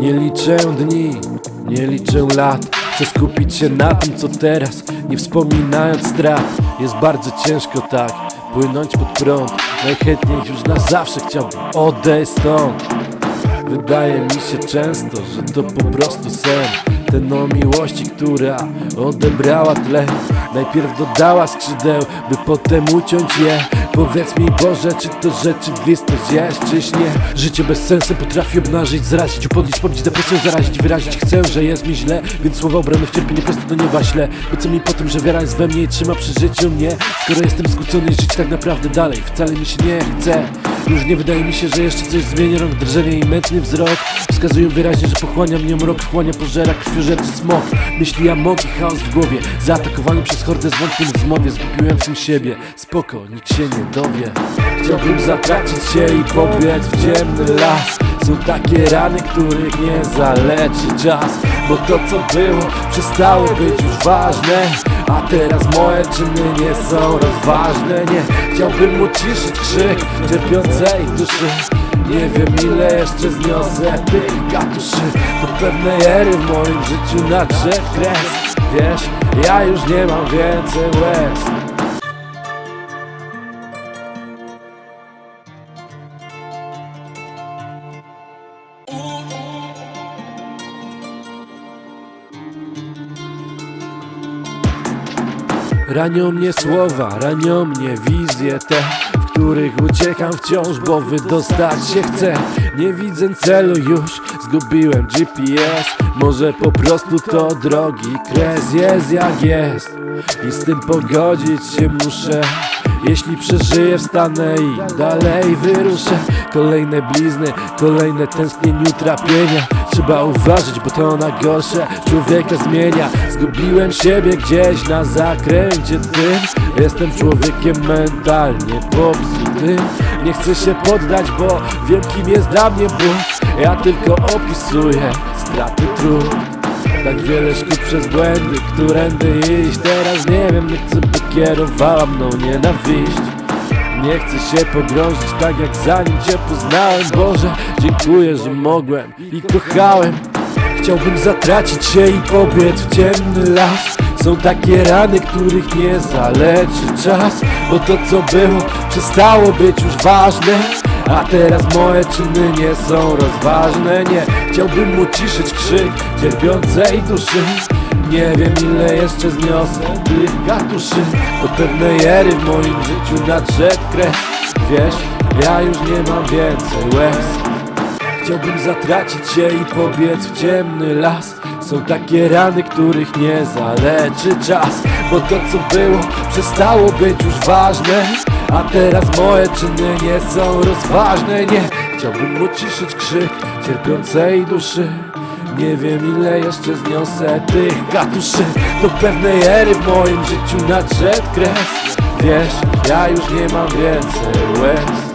Nie liczę dni, nie liczę lat. Chcę skupić się na tym co teraz Nie wspominając strat. Jest bardzo ciężko tak Płynąć pod prąd. Najchętniej już na zawsze chciałbym odejść stąd. Wydaje mi się często, że to po prostu sen. Ten o miłości, która odebrała tle. Najpierw dodała skrzydeł, by potem uciąć je Powiedz mi Boże, czy to rzeczywistość jest, czyś nie. Życie bez sensu potrafi obnażyć, zrazić, upodlić, pobić depresję, zarazić, wyrazić. Chcę, że jest mi źle, więc słowa obrane w cierpienie prosto do nieba ślę Bo co mi po tym, że wiara jest we mnie i trzyma przy życiu? Mnie Skoro jestem skłócony żyć tak naprawdę dalej, wcale mi się nie chce. Już nie wydaje mi się, że jeszcze coś zmieni Rąk drżenie i mętny wzrok Wskazują wyraźnie, że pochłania mnie mrok Wchłania pożera krwiożerczy smok Myśli amoki, chaos w głowie. Zaatakowany przez hordę zwątpień w zmowie. Zgubiłem w tym siebie. Spoko, nikt się nie dowie. Chciałbym zatracić się i pobiec w ciemny las. Są takie rany, których nie zaleczy czas. Bo to co było przestało być już ważne. A teraz moje czyny nie są rozważne Nie. Chciałbym uciszyć krzyk cierpiącej duszy Nie wiem ile jeszcze zniosę tych gatuszy. Do pewnej ery w moim życiu nadszedł kres. Wiesz, ja już nie mam więcej łez. Ranią mnie słowa, ranią mnie wizje te których uciekam wciąż, bo wydostać się chcę. Nie widzę celu już, zgubiłem GPS Może po prostu to drogi kres jest jak jest. I z tym pogodzić się muszę. Jeśli przeżyję, wstanę i dalej wyruszę. Kolejne blizny, kolejne tęsknień, utrapienia Trzeba uważać, bo to na gorsze człowieka zmienia. Zgubiłem siebie gdzieś na zakręcie tym. Jestem człowiekiem mentalnie popsutym. Nie chcę się poddać, bo wiem kim jest dla mnie Bóg. Ja tylko opisuję straty trud. Tak wiele szkód przez błędy, którędy iść. Teraz nie wiem, nie chcę, by kierowała mną nienawiść Nie chcę się pogrążyć tak jak zanim Cię poznałem. Boże, dziękuję, że mogłem i kochałem. Chciałbym zatracić się i pobiec w ciemny las. Są takie rany, których nie zaleczy czas Bo to co było przestało być już ważne. A teraz moje czyny nie są rozważne Nie. Chciałbym uciszyć krzyk cierpiącej duszy Nie wiem ile jeszcze zniosę tych gatuszy. Do pewnej ery w moim życiu nadszedł kres Wiesz, ja już nie mam więcej łez. Chciałbym zatracić się i pobiec w ciemny las. Są takie rany, których nie zaleczy czas. Bo to co było przestało być już ważne. A teraz moje czyny nie są rozważne. Nie chciałbym uciszyć krzyk cierpiącej duszy nie wiem ile jeszcze zniosę tych katuszy Do pewnej ery w moim życiu nadszedł kres. Wiesz, ja już nie mam więcej łez